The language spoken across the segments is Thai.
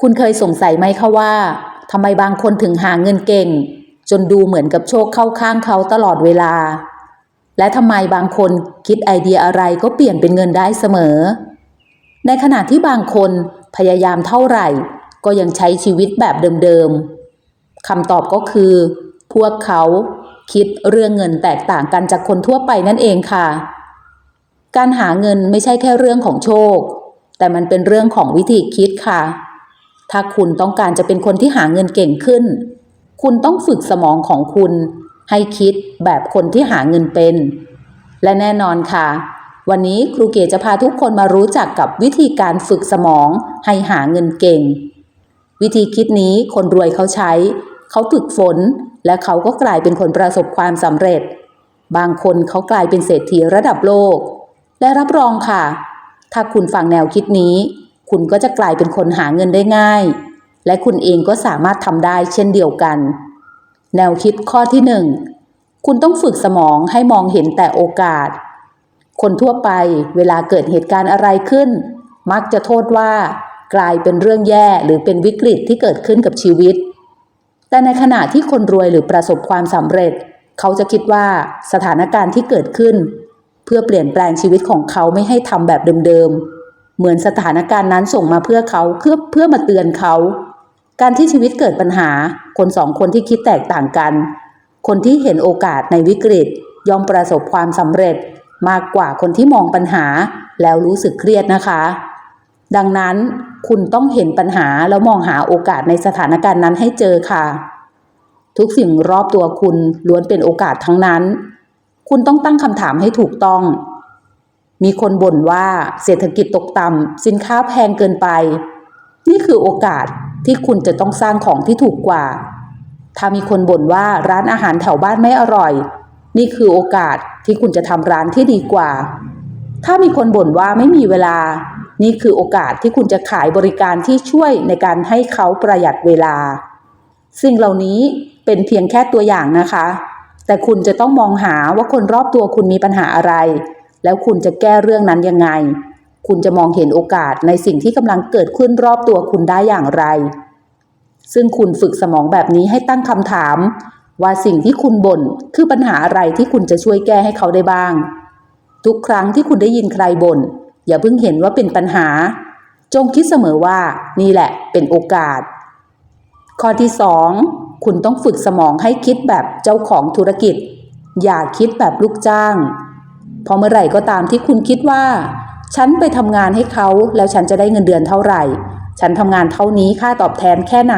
คุณเคยสงสัยไหมคะว่าทำไมบางคนถึงหาเงินเก่ง จนดูเหมือนกับโชคเข้าข้างเขาตลอดเวลา และทำไมบางคนคิดไอเดียอะไรก็เปลี่ยนเป็นเงินได้เสมอ ในขณะที่บางคนพยายามเท่าไหร่ ก็ยังใช้ชีวิตแบบเดิมๆคำตอบก็คือ พวกเขาคิดเรื่องเงินแตกต่างกันจากคนทั่วไปนั่นเองค่ะ การหาเงินไม่ใช่แค่เรื่องของโชค แต่มันเป็นเรื่องของวิธีคิดค่ะ ถ้าคุณต้องการจะเป็นคนที่หาเงินเก่งขึ้น คุณต้องฝึกสมองของคุณ ให้คิดแบบคนที่หาเงินเป็น และแน่นอนค่ะ วันนี้ครูเกศจะพาทุกคนมารู้จักกับวิธีการฝึกสมองให้หาเงินเก่ง วิธีคิดนี้คนรวยเขาใช้ เขาฝึกฝน และเขาก็กลายเป็นคนประสบความสำเร็จ บางคนเขากลายเป็นเศรษฐีระดับโลก และรับรองค่ะ ถ้าคุณฟังแนวคิดนี้ คุณก็จะกลายเป็นคนหาเงินได้ง่าย และคุณเองก็สามารถทำได้เช่นเดียวกัน แนวคิดข้อที่หนึ่งคุณต้องฝึกสมองให้มองเห็นแต่โอกาส คนทั่วไปเวลาเกิดเหตุการณ์อะไรขึ้น มักจะโทษว่า กลายเป็นเรื่องแย่หรือเป็นวิกฤตที่เกิดขึ้นกับชีวิต แต่ในขณะที่คนรวยหรือประสบความสำเร็จ เขาจะคิดว่าสถานการณ์ที่เกิดขึ้น เพื่อเปลี่ยนแปลงชีวิตของเขาไม่ให้ทำแบบเดิมๆ เหมือนสถานการณ์นั้นส่งมาเพื่อเขาเพื่อเพื่อมาเตือนเขา การที่ชีวิตเกิดปัญหา คนสองคนที่คิดแตกต่างกัน คนที่เห็นโอกาสในวิกฤตย่อมประสบความสำเร็จมากกว่าคนที่มองปัญหาแล้วรู้สึกเครียดนะคะ ดังนั้นคุณต้องเห็นปัญหาแล้วมองหาโอกาสในสถานการณ์นั้นให้เจอค่ะ ทุกสิ่งรอบตัวคุณล้วนเป็นโอกาสทั้งนั้น คุณต้องตั้งคำถามให้ถูกต้อง มีคนบ่นว่าเศรษฐกิจตกต่ำสินค้าแพงเกินไป นี่คือโอกาสที่คุณจะต้องสร้างของที่ถูกกว่า ถ้ามีคนบ่นว่าร้านอาหารแถวบ้านไม่อร่อย นี่คือโอกาสที่คุณจะทำร้านที่ดีกว่า ถ้ามีคนบ่นว่าไม่มีเวลา นี่คือโอกาสที่คุณจะขายบริการที่ช่วยในการให้เขาประหยัดเวลา สิ่งเหล่านี้เป็นเพียงแค่ตัวอย่างนะคะ แต่คุณจะต้องมองหาว่าคนรอบตัวคุณมีปัญหาอะไร แล้วคุณจะแก้เรื่องนั้นยังไง คุณจะมองเห็นโอกาสในสิ่งที่กำลังเกิดขึ้นรอบตัวคุณได้อย่างไร ซึ่งคุณฝึกสมองแบบนี้ให้ตั้งคำถาม ว่าสิ่งที่คุณบ่นคือปัญหาอะไรที่คุณจะช่วยแก้ให้เขาได้บ้าง ทุกครั้งที่คุณได้ยินใครบ่นอย่าเพิ่งเห็นว่าเป็นปัญหา จงคิดเสมอว่านี่แหละเป็นโอกาส ข้อที่สองคุณต้องฝึกสมองให้คิดแบบเจ้าของธุรกิจ อย่าคิดแบบลูกจ้าง พราะเมื่อไหร่ก็ตามที่คุณคิดว่า ฉันไปทำงานให้เขาแล้วฉันจะได้เงินเดือนเท่าไหร่ ฉันทำงานเท่านี้ค่าตอบแทนแค่ไหน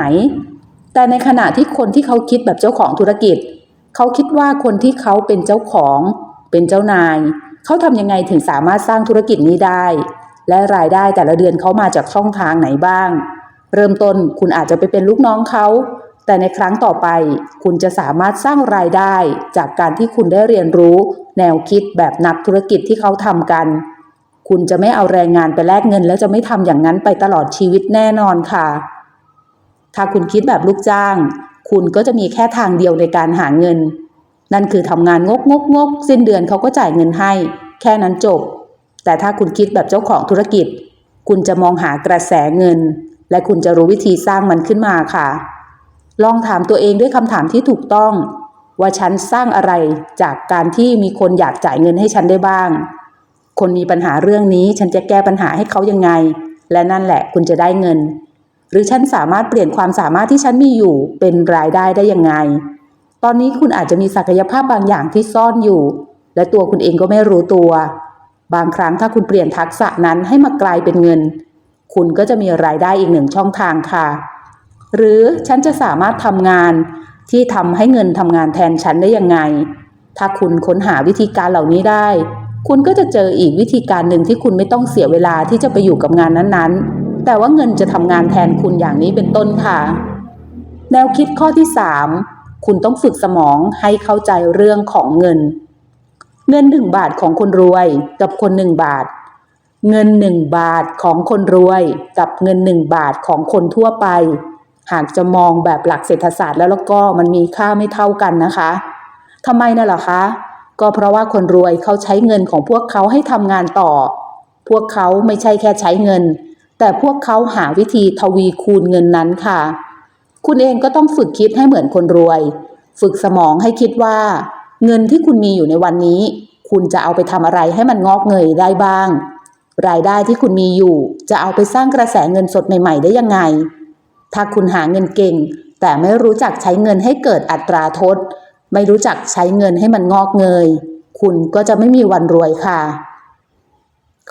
แต่ในขณะที่คนที่เขาคิดแบบเจ้าของธุรกิจ เขาคิดว่าคนที่เขาเป็นเจ้าของ เป็นเจ้านาย เขาทำยังไงถึงสามารถสร้างธุรกิจนี้ได้ และรายได้แต่ละเดือนเขามาจากช่องทางไหนบ้าง เริ่มต้นคุณอาจจะไปเป็นลูกน้องเขา แต่ในครั้งต่อไป คุณจะสามารถสร้างรายได้จากการที่คุณได้เรียนรู้ แนวคิดแบบนักธุรกิจที่เขาทำกัน คุณจะไม่เอาแรงงานไปแลกเงิน แล้วจะไม่ทำอย่างนั้นไปตลอดชีวิตแน่นอนค่ะ ถ้าคุณคิดแบบลูกจ้าง คุณก็จะมีแค่ทางเดียวในการหาเงิน นั่นคือทำงานงกงกงกสิ้นเดือนเขาก็จ่ายเงินให้ แค่นั้นจบ แต่ถ้าคุณคิดแบบเจ้าของธุรกิจ คุณจะมองหากระแสเงิน และคุณจะรู้วิธีสร้างมันขึ้นมาค่ะ ลองถามตัวเองด้วยคำถามที่ถูกต้อง ว่าฉันสร้างอะไรจากการที่มีคนอยากจ่ายเงินให้ฉันได้บ้าง คนมีปัญหาเรื่องนี้ฉันจะแก้ปัญหาให้เขายังไง และนั่นแหละคุณจะได้เงิน หรือฉันสามารถเปลี่ยนความสามารถที่ฉันมีอยู่เป็นรายได้ได้ยังไง ตอนนี้คุณอาจจะมีศักยภาพบางอย่างที่ซ่อนอยู่ และตัวคุณเองก็ไม่รู้ตัว บางครั้งถ้าคุณเปลี่ยนทักษะนั้นให้มากลายเป็นเงิน คุณก็จะมีรายได้อีกหนึ่งช่องทางค่ะ หรือฉันจะสามารถทำงานที่ทำให้เงินทำงานแทนฉันได้ยังไง ถ้าคุณค้นหาวิธีการเหล่านี้ได้ คุณก็จะเจออีกวิธีการหนึ่งที่คุณไม่ต้องเสียเวลาที่จะไปอยู่กับงานนั้นๆ แต่ว่าเงินจะทำงานแทนคุณอย่างนี้เป็นต้นค่ะ แนวคิดข้อที่ 3 คุณต้องฝึกสมองให้เข้าใจเรื่องของเงิน เงินหนึ่งบาทของคนรวยกับคนหนึ่งบาท เงินหนึ่งบาทของคนรวย กับเงินหนึ่งบาทของคนทั่วไป หากจะมองแบบหลักเศรษฐศาสตร์แล้วแล้วก็มันมีค่าไม่เท่ากันนะคะทำไมน่ะล่ะคะ ก็เพราะว่าคนรวยเขาใช้เงินของพวกเขาให้ทำงานต่อ พวกเขาไม่ใช่แค่ใช้เงิน แต่พวกเขาหาวิธีทวีคูณเงินนั้นค่ะ คุณเองก็ต้องฝึกคิดให้เหมือนคนรวย ฝึกสมองให้คิดว่า เงินที่คุณมีอยู่ในวันนี้ คุณจะเอาไปทำอะไรให้มันงอกเงยได้บ้าง รายได้ที่คุณมีอยู่ จะเอาไปสร้างกระแสเงินสดใหม่ ๆ ได้ยังไง ถ้าคุณหาเงินเก่ง แต่ไม่รู้จักใช้เงินให้เกิดอัตราทด ไม่รู้จักใช้เงินให้มันงอกเงย คุณก็จะไม่มีวันรวยค่ะ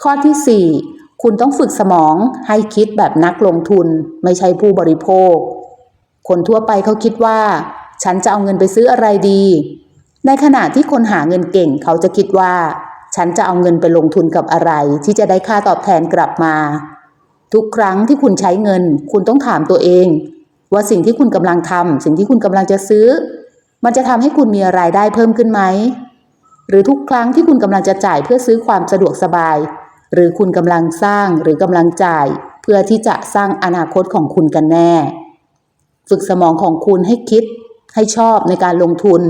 ข้อที่ 4 คุณต้องฝึกสมองให้คิดแบบนักลงทุน ไม่ใช่ผู้บริโภค คนทั่วไปเขาคิดว่า ฉันจะเอาเงินไปซื้ออะไรดี ในขณะที่คนหาเงินเก่งเขาจะคิดว่า ฉันจะเอาเงินไปลงทุนกับอะไรที่จะได้ค่าตอบแทนกลับมา ทุกครั้งที่คุณใช้เงิน คุณต้องถามตัวเอง ว่าสิ่งที่คุณกำลังทำสิ่งที่คุณกำลังจะซื้อ มันจะทำให้คุณมีรายได้เพิ่มขึ้นไหมหรือทุกครั้งที่คุณกำลังจะจ่ายเพื่อซื้อความสะดวกสบาย หรือคุณกำลังสร้างหรือกำลังจ่าย เพื่อที่จะสร้างอนาคตของคุณกันแน่ ฝึกสมองของคุณให้คิด ให้ชอบในการลงทุน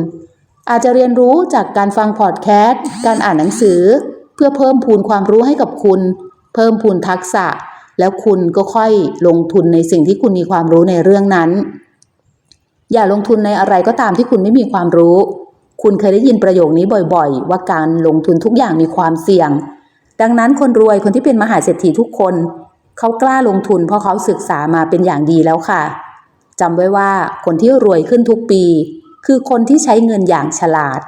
อาจจะเรียนรู้จากการฟังพอดแคสต์การอ่านหนังสือ เพื่อเพิ่มพูนความรู้ให้กับคุณ เพิ่มพูนทักษะ แล้วคุณก็ค่อยลงทุนในสิ่งที่คุณมีความรู้ในเรื่องนั้น อย่าลงทุนในอะไรก็ตามที่คุณไม่มีความรู้ คุณเคยได้ยินประโยคนี้บ่อยๆ ว่าการลงทุนทุกอย่างมีความเสี่ยง ดังนั้นคนรวยคนที่เป็นมหาเศรษฐีทุกคน เขากล้าลงทุนเพราะเขาศึกษามาเป็นอย่างดีแล้วค่ะจำไว้ว่าคนที่รวยขึ้นทุกปี คือคนที่ใช้เงินอย่างฉลาด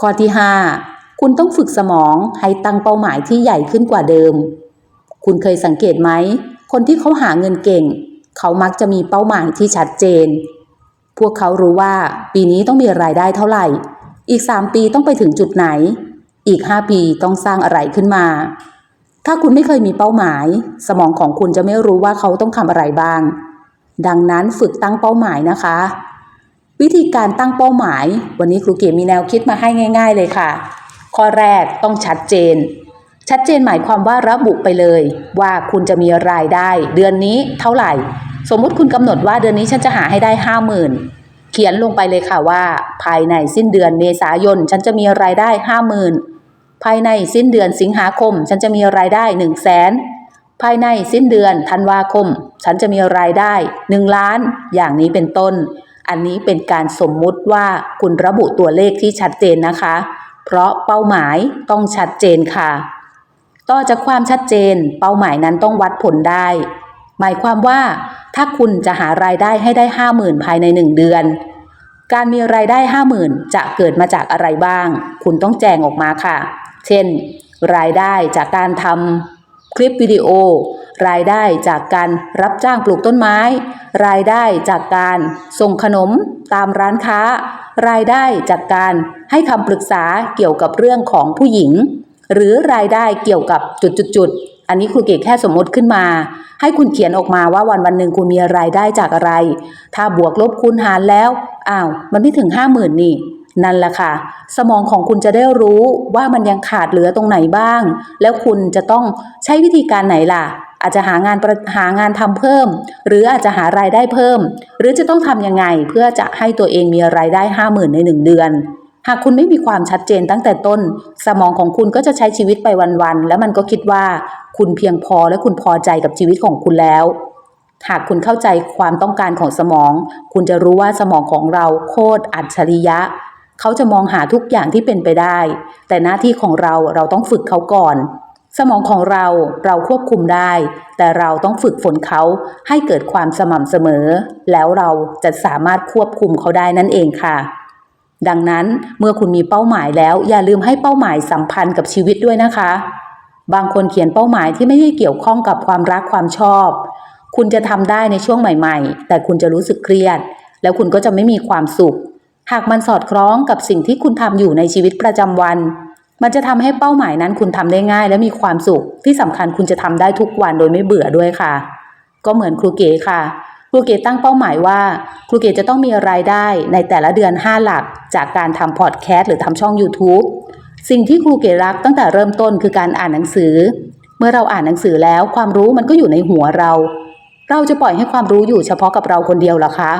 ข้อที่ 5 คุณต้องฝึกสมองให้ตั้งเป้าหมายที่ใหญ่ขึ้นกว่าเดิม คุณเคยสังเกตไหม คนที่เขาหาเงินเก่ง เขามักจะมีเป้าหมายที่ชัดเจน พวกเขารู้ว่าปีนี้ต้องมีรายได้เท่าไหร่ อีก 3 ปีต้องไปถึงจุดไหน อีก 5 ปีต้องสร้างอะไรขึ้นมา ถ้าคุณไม่เคยมีเป้าหมาย สมองของคุณจะไม่รู้ว่าเขาต้องทำอะไรบ้าง ดังนั้นฝึกตั้งเป้าหมายนะคะ วิธีการตั้งเป้าหมาย วันนี้ครูเก๋มีแนวคิดมาให้ง่าย ๆ เลยค่ะ ข้อแรกต้องชัดเจน ชัดเจนหมายความว่าระบุไปเลย ว่าคุณจะมีรายได้ เดือนนี้เท่าไหร่ สมมุติคุณกำหนดว่าเดือนนี้ฉันจะหาให้ได้ห้าหมื่นเขียนลงไปเลยค่ะว่า ภายในสิ้นเดือนเมษายนฉันจะมีรายได้ห้าหมื่นภายในสิ้นเดือนสิงหาคม ฉันจะมีรายได้หนึ่งแสนภายในสิ้นเดือนธันวาคม ฉันจะมีรายได้หนึ่งล้าน อย่างนี้เป็นต้น อันนี้เป็นการสมมุติว่าคุณระบุตัวเลขที่ชัดเจนนะคะ เพราะเป้าหมายต้องชัดเจนค่ะ ต่อจากความชัดเจน เป้าหมายนั้นต้องวัดผลได้ หมายความว่า ถ้าคุณจะหารายได้ให้ได้ห้าหมื่นภายในหนึ่งเดือน การมีรายได้ห้าหมื่นจะเกิดมาจากอะไรบ้าง คุณต้องแจงออกมาค่ะ เช่น รายได้จากการทำคลิปวิดีโอ รายได้จากการรับจ้างปลูกต้นไม้ รายได้จากการส่งขนมตามร้านค้า รายได้จากการให้คำปรึกษาเกี่ยวกับเรื่องของผู้หญิง หรือรายได้เกี่ยวกับจุดๆๆ อันนี้ครูเก๋แค่สมมติขึ้นมา ให้คุณเขียนออกมาว่าวันวันหนึ่งคุณมีรายได้จากอะไร ถ้าบวกลบคูณหารแล้วอ้าวมันไม่ถึงห้าหมื่นนี่นั่นแหละค่ะ สมองของคุณจะได้รู้ว่ามันยังขาดเหลือตรงไหนบ้าง แล้วคุณจะต้องใช้วิธีการไหนล่ะ อาจจะหางานประหางานทำเพิ่ม หรืออาจจะหารายได้เพิ่ม หรือจะต้องทำยังไงเพื่อจะให้ตัวเองมีรายได้ห้าหมื่นในหนึ่งเดือน หากคุณไม่มีความชัดเจนตั้งแต่ต้น สมองของคุณก็จะใช้ชีวิตไปวันๆ แล้วมันก็คิดว่าคุณเพียงพอและคุณพอใจกับชีวิตของคุณแล้ว หากคุณเข้าใจความต้องการของสมอง คุณจะรู้ว่าสมองของเราโคตรอัจฉริยะ เขาจะมองหาทุกอย่างที่เป็นไปได้ แต่หน้าที่ของเราเราต้องฝึกเขาก่อน สมองของเราเราควบคุมได้ แต่เราต้องฝึกฝนเขาให้เกิดความสม่ำเสมอ แล้วเราจะสามารถควบคุมเขาได้นั่นเองค่ะ ดังนั้นเมื่อคุณมีเป้าหมายแล้ว อย่าลืมให้เป้าหมายสัมพันธ์กับชีวิตด้วยนะคะ บางคนเขียนเป้าหมายที่ไม่ได้เกี่ยวข้องกับความรักความชอบ คุณจะทำได้ในช่วงใหม่ ๆ แต่คุณจะรู้สึกเครียด แล้วคุณก็จะไม่มีความสุข หากมันสอดคล้องกับสิ่งที่คุณทำอยู่ในชีวิตประจำวัน มันจะทำให้เป้าหมายนั้นคุณทำได้ง่าย และมีความสุข ที่สำคัญคุณจะทำได้ทุกวันโดยไม่เบื่อด้วยค่ะ ก็เหมือนครูเก๋ค่ะ ครูเก๋ตั้งเป้าหมายว่าครูเก๋จะต้องมีรายได้ในแต่ละเดือน 5 หลัก จากการทำพอดแคสต์หรือทำช่อง YouTube สิ่งที่ครูเก๋รักตั้งแต่เริ่มต้นคือการอ่านหนังสือ เมื่อเราอ่านหนังสือแล้วความรู้มันก็อยู่ในหัวเรา เราจะปล่อยให้ความรู้อยู่เฉพาะกับเราคนเดียวหรอคะ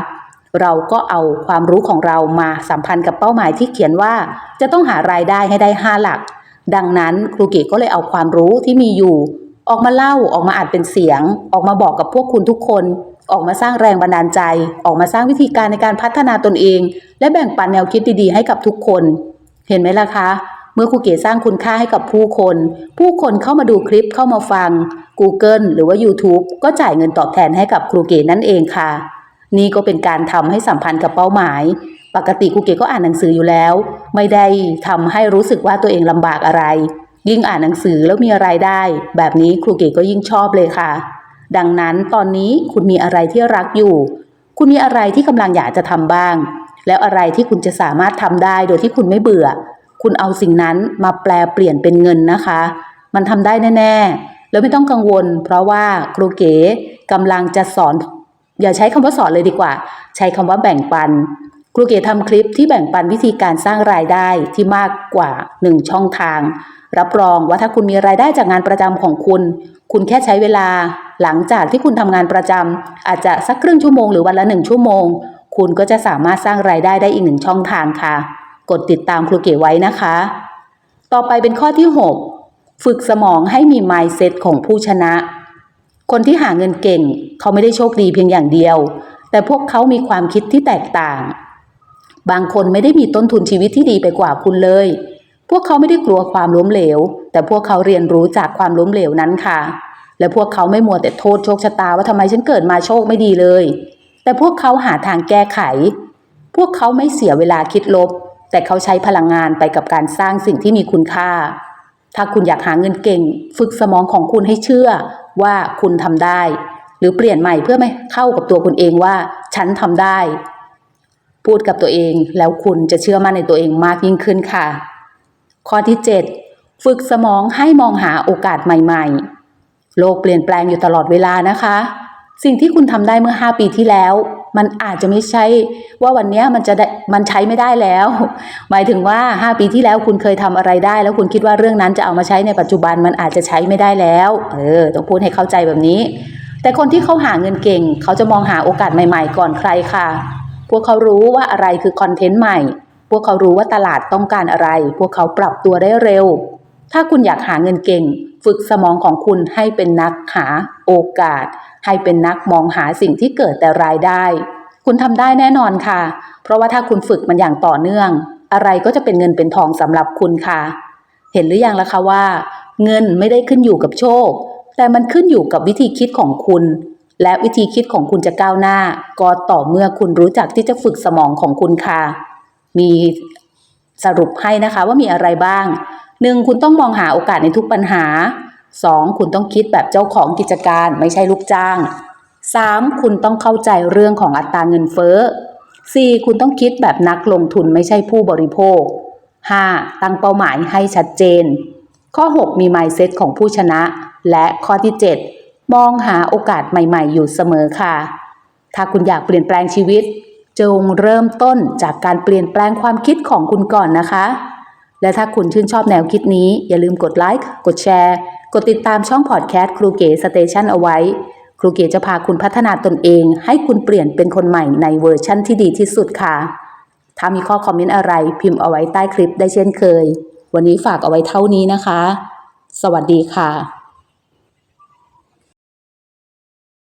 เราก็เอาความรู้ของเรามาสัมพันธ์กับเป้าหมายที่เขียนว่า จะต้องหารายได้ให้ได้ 5 หลัก ดังนั้นครูเก๋ก็เลยเอาความรู้ที่มีอยู่ ออกมาเล่าออกมาอัดเป็นเสียง ออกมาบอกกับพวกคุณทุกคน ออกมาสร้างแรงบันดาลใจ ออกมาสร้างวิธีการในการพัฒนาตนเอง และแบ่งปันแนวคิดดีๆ ให้กับทุกคน เห็นไหมล่ะคะ เมื่อครูเก๋สร้างคุณค่าให้กับผู้คน ผู้คนเข้ามาดูคลิปเข้ามาฟัง Google หรือว่า YouTube ก็จ่ายเงินตอบแทนให้กับครูเก๋นั่นเองค่ะ นี่ก็เป็นการทำให้สัมพันธ์กับเป้าหมาย ปกติครูเก๋ก็อ่านหนังสืออยู่แล้ว ไม่ได้ทำให้รู้สึกว่าตัวเองลำบากอะไร ยิ่งอ่านหนังสือแล้วมีอะไรายได้ แบบนี้ครูเก๋ก็ยิ่งชอบเลยค่ะ ดังนั้นตอนนี้คุณมีอะไรที่รักอยู่ คุณมีอะไรที่กำลังอยากจะทำบ้าง แล้วอะไรที่คุณจะสามารถทำได้โดยที่คุณไม่เบื่อ คุณเอาสิ่งนั้นมาแปลเปลี่ยนเป็นเงินนะคะ มันทำได้แน่ ๆ แล้วไม่ต้องกังวล เพราะว่าครูเก๋กำลังจะสอน อย่าใช้คำว่าสอนเลยดีกว่า ใช้คำว่าแบ่งปันครูเก๋ทำคลิปที่แบ่งปันวิธีการสร้างรายได้ที่มากกว่า 1 ช่องทาง รับรองว่าถ้าคุณมีรายได้จากงานประจำของคุณ คุณแค่ใช้เวลา หลังจากที่คุณทำงานประจำอาจจะสักครึ่งชั่วโมงหรือวันละหนึ่งชั่วโมง คุณก็จะสามารถสร้างรายได้ได้อีกหนึ่งช่องทางค่ะ กดติดตามครูเก๋ไว้นะคะ ต่อไปเป็นข้อที่ 6 ฝึกสมองให้มี mindset ของผู้ชนะ คนที่หาเงินเก่ง เขาไม่ได้โชคดีเพียงอย่างเดียว แต่พวกเขามีความคิดที่แตกต่าง บางคนไม่ได้มีต้นทุนชีวิตที่ดีไปกว่าคุณเลย พวกเขาไม่ได้กลัวความล้มเหลว แต่พวกเขาเรียนรู้จากความล้มเหลวนั้นค่ะ และพวกเขาไม่มัวแต่โทษโชคชะตาว่าทำไมฉันเกิดมาโชคไม่ดีเลย แต่พวกเขาหาทางแก้ไข พวกเขาไม่เสียเวลาคิดลบ แต่เขาใช้พลังงานไปกับการสร้างสิ่งที่มีคุณค่า ถ้าคุณอยากหาเงินเก่ง ฝึกสมองของคุณให้เชื่อว่าคุณทำได้ หรือเปลี่ยนใหม่เพื่อไม่เข้ากับตัวคุณเองว่า ฉันทำได้ พูดกับตัวเองแล้วคุณจะเชื่อมั่นในตัวเองมากยิ่งขึ้นค่ะ ข้อที่ 7 ฝึกสมองให้มองหาโอกาสใหม่ ๆ โลกเปลี่ยนแปลงอยู่ตลอดเวลานะคะ สิ่งที่คุณทำได้เมื่อ 5 ปีที่แล้ว มันอาจจะไม่ใช่ว่าวันนี้มันจะได้มันใช้ไม่ได้แล้ว หมายถึงว่า 5 ปีที่แล้วคุณเคยทำอะไรได้ แล้วคุณคิดว่าเรื่องนั้นจะเอามาใช้ในปัจจุบันมันอาจจะใช้ไม่ได้แล้ว เออต้องพูดให้เข้าใจแบบนี้ แต่คนที่เขาหาเงินเก่ง เขาจะมองหาโอกาสใหม่ ๆ ก่อนใครค่ะ พวกเขารู้ว่าอะไรคือคอนเทนต์ใหม่ พวกเขารู้ว่าตลาดต้องการอะไร พวกเขาปรับตัวได้เร็ว ถ้าคุณอยากหาเงินเก่ง ฝึกสมองของคุณให้เป็นนักหาโอกาส ให้เป็นนักมองหาสิ่งที่เกิดแต่รายได้ คุณทำได้แน่นอนค่ะ เพราะว่าถ้าคุณฝึกมันอย่างต่อเนื่อง อะไรก็จะเป็นเงินเป็นทองสำหรับคุณค่ะ เห็นหรือยังล่ะคะว่า เงินไม่ได้ขึ้นอยู่กับโชค แต่มันขึ้นอยู่กับวิธีคิดของคุณและวิธีคิดของคุณจะก้าวหน้า ก็ต่อเมื่อคุณรู้จักที่จะฝึกสมองของคุณค่ะ มีสรุปให้นะคะว่ามีอะไรบ้าง 1. คุณต้องมองหาโอกาสในทุกปัญหา 2. คุณต้องคิดแบบเจ้าของกิจการไม่ใช่ลูกจ้าง 3. คุณต้องเข้าใจเรื่องของอัตราเงินเฟ้อ 4. คุณต้องคิดแบบนักลงทุนไม่ใช่ผู้บริโภค 5. ตั้งเป้าหมายให้ชัดเจน ข้อ 6 มี mindset ของผู้ชนะ และข้อที่ 7 มองหาโอกาสใหม่ ๆ อยู่เสมอค่ะ ถ้าคุณอยากเปลี่ยนแปลงชีวิต จงเริ่มต้นจากการเปลี่ยนแปลงความคิดของคุณก่อนนะคะ และถ้าคุณชื่นชอบแนวคิดนี้ อย่าลืมกดไลค์ กดแชร์ กดติดตามช่องพอดแคสต์ครูเก๋สเตชันเอาไว้ ครูเก๋จะพาคุณพัฒนาตนเอง ให้คุณเปลี่ยนเป็นคนใหม่ในเวอร์ชั่นที่ดีที่สุดค่ะ ถ้ามีข้อคอมเมนต์อะไรพิมพ์เอาไว้ใต้คลิปได้เช่นเคย วันนี้ฝากเอาไว้เท่านี้นะคะ สวัสดีค่ะ